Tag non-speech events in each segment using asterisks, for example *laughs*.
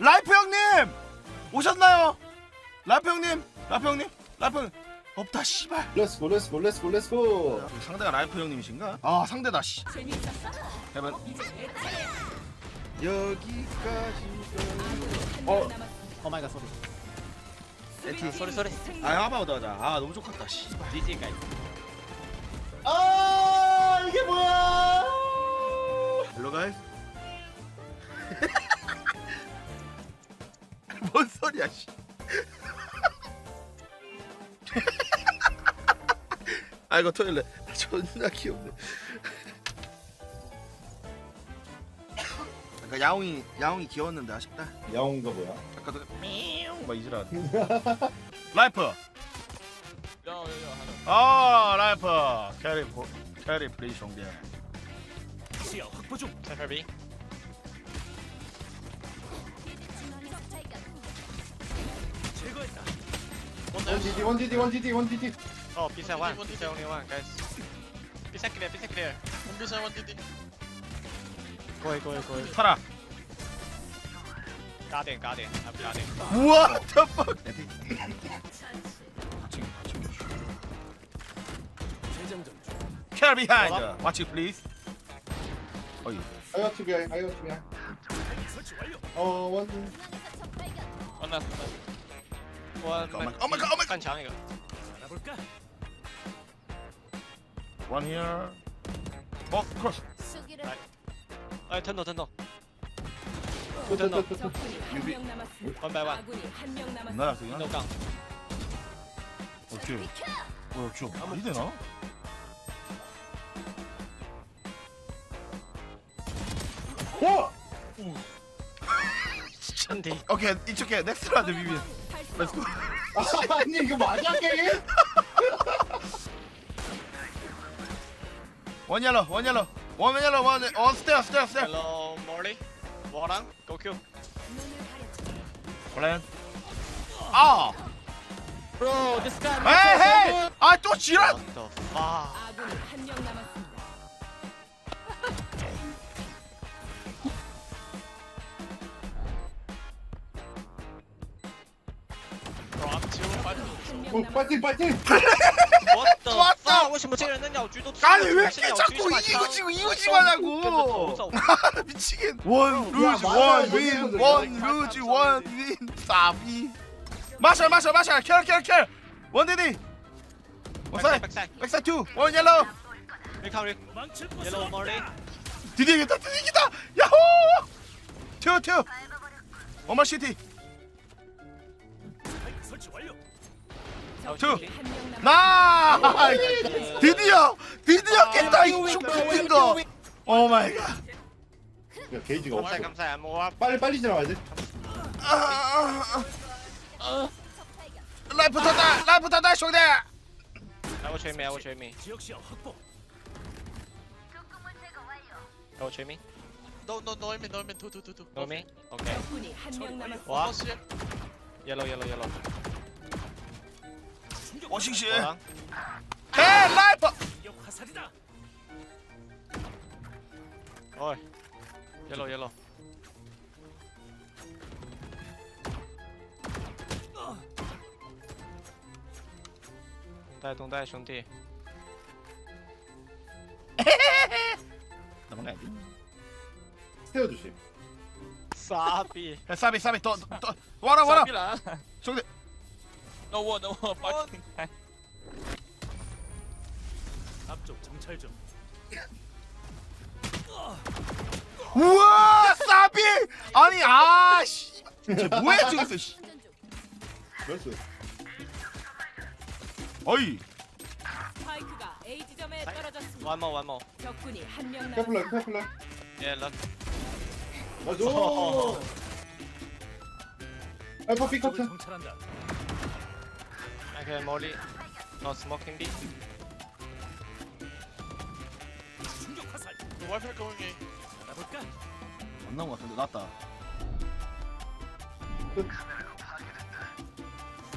라이프 형님 오셨나요? 라이프 형님, 라이프 형님, 라이프 형님 없다 씨발. 렛츠고 렛츠고 렛츠고 렛츠고 상대가 라이프 형님이신가? 아 상대다 씨. 해본 여기까지. 어, 오마이갓 소리 세티. 소리 소리 아 하바우드 하자. 아 너무 좋겠다 씨발. GG 가이 아 이게 뭐야. 뭔 소리야 씨. *laughs* 아이고 토일렛 존나 귀엽네. 그러니까 야옹이 야옹이 귀여웠는데 아쉽다. 야옹가 뭐야 아까도 미용 막 이지라. *laughs* 라이프. 아 라이프 캐리 포 캐리 플레이 정대. 테레비 원디디 원디디 원디디 원디디 어 비사 원 비사 only one guys. 비사 클리어 비사 클리어 비사 원 디디 고이 고이 고이 타라. 가든 가든. 앞 가든. 우와 대박. 캐리 비하인드. Watch it please. 어이. 아이어 투비아이 아이어 투비아이 One Oh my- oh my god, oh my god. 한 장애가. One here. 어, cross. 수기를 아이. 아 텐더 텐더. 또 텐더. 적군이 한 유비. 명 남았습니다. One by one. 아군이 한 명 남았습니다. 나야 그냥. 텐더 깡. 오케이. 어, 저 말이 되나? 오! 미쳤네. Okay, it's okay. Next round, Vivian. Let's go. 아니 이거 맞아 게임 원 옐로 원 옐로 원 옐로 원원 스테어 스테어 스테어. 헬로 몰리 워랑 고큐 플랜. 아. Bro, this guy 헤이 헤이. 아또 지랄. What the fuck? 아군이 한 명 남았습니다. 어 남았습니다. 파이팅 파이팅 What the 좋았어. fuck? 为什么这个人的鸟居都아니 왜 이렇게 자꾸 이기고 지고 이기고 지고 하냐고. 미치겠. 원 루즈 원윈원 루즈 원윈 사비. 마샬 마샬 마샬 킬킬킬 원디디. 원사이 백사이 백사 투원 옐로. 리카리 옐로우 멀리 드디어 이겼다 드디어 이겼다 야호 튀어 튀어 어마 시티 나 드디어 드디어 깼다 이 슈퍼 거 오 마이 갓 야 게이지가 없어 감사해 감사해 빨리 빨리 지나가야 돼 아, 라이프 터다 라이프 aim, no, aim, two, two, two, two. know me okay 적군이 한 명 남았습니다. 와 yellow yellow yellow 어싱시 워랑 에 라이프 어이 yellow yellow 동带兄弟 넘어가야 돼 스테어 조심 사비 야, 사비 사비 더더 와라 와라兄弟 No one, no one. Fucking. 우와 사비! 아니 아씨. 쟤 뭐해 저기서 씨. 나이스. 어이. 스파이크가 A 지점에 떨어졌습니다. one more one more. 적군이 한명 캐플러 남았습니다. 캐플러 yeah look 맞아 알파 molly no smoking B The Wi-Fi going in. 안 나온 것 같은데 났다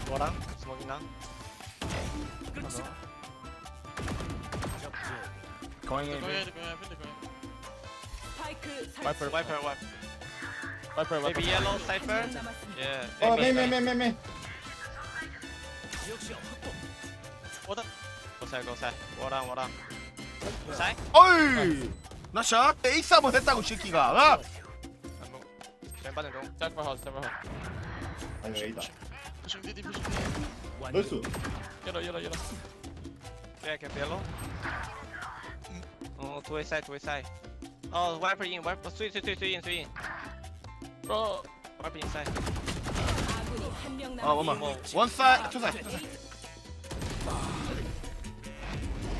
뭐랑 in, they're going in, they're going in. 스파이크 와이퍼 설치. 와이퍼 와이퍼 Viper, Maybe yellow cipher. 한명 남았습니다. Yeah. 어, maybe 메인, 메인, go side. Go down, go down. Go side. 어이 나샷 에이스 한번 했다고 이 새끼가 어? 왼반은 롱. Cypher house, Cypher house. 아니, A다. Pushing DD, pushing DD. 나이스. Yellow. Oh, two A side, two A side. Oh, wiper in, wiper. Three, three, three, three in, three in. Bro. Wiper inside. 아군이 한명 어 엄마 남았습니다. 원사이드 투사이드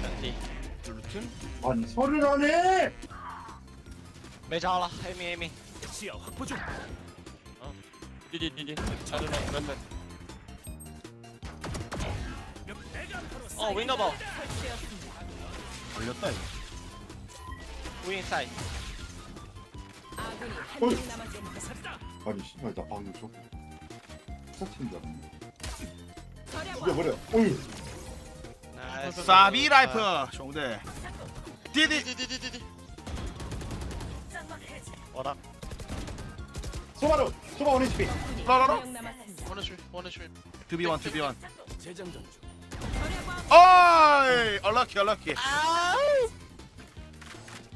Empty. 루튼 아니, 소리를 안 해! Amy. DD, DD. I don't know. Weapon. Oh, window ball. 설치되었습니다. 걸렸다 이거 We inside. 아군이 어이. 한 명 남았습니다. 아니, 씨발, 나 방금 저. 스타팀인 줄 알았네. 죽여버려. 어휴. Nice. 사비 디디 DD, DD, DD. What up? 소바로! 소바 원 HP. 라라라 is 투비1 투비1 절약 어이 얼럭키 얼럭키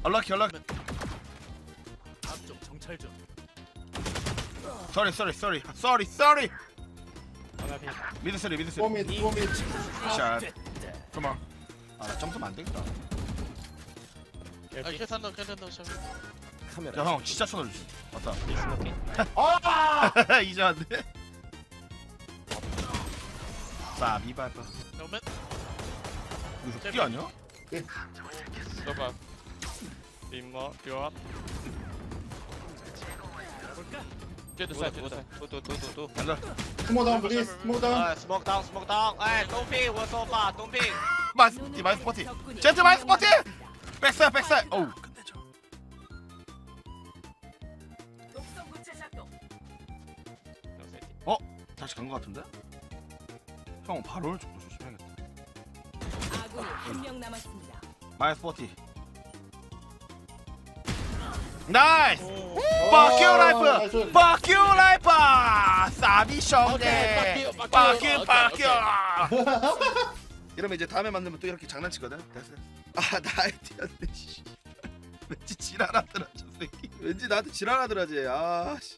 얼럭키 얼럭키 쏘리 쏘리 쏘리 쏘리 쏘리 One up here. 미드 쓰리 미드 쓰리 투어밋, 투어밋. 샷 그만 아나 점수면 안 되겠다 can't handle, can't handle, sorry. 야형 진짜 쳐넣어주지 맞다 He's looking. 아! 이제 안돼 바이퍼 No mid. 이거 흑기 아니야? You're up. Get the Side, two, get the side. two, two, two, two, two. 간다 스모 다운, 플리즈. 스모 다운. Uh, smoke down, smoke down. Hey, don't ping. We're so far. Don't ping. 마이스 스포티 마이스 스포티 제트 마이스 스포티 백사이 백사이 어우 끝내줘 safety. 다시 간 거 같은데? 형 바로 오른쪽도 조심해야겠다 아군이 한명 남았습니다. 마이스 스포티 나이스 Oh. Fuck you, 어, 라이프! 나이스. Fuck you, 라이프! 사비 형제! Okay, fuck you, Fuck you. fuck! 이러면 이제 다음에 만나면 또 이렇게 장난치거든? 됐어 아 나이트였네 씨 왠지 지랄하더라 저 새끼 왠지 나한테 지랄하더라 쟤 아 씨.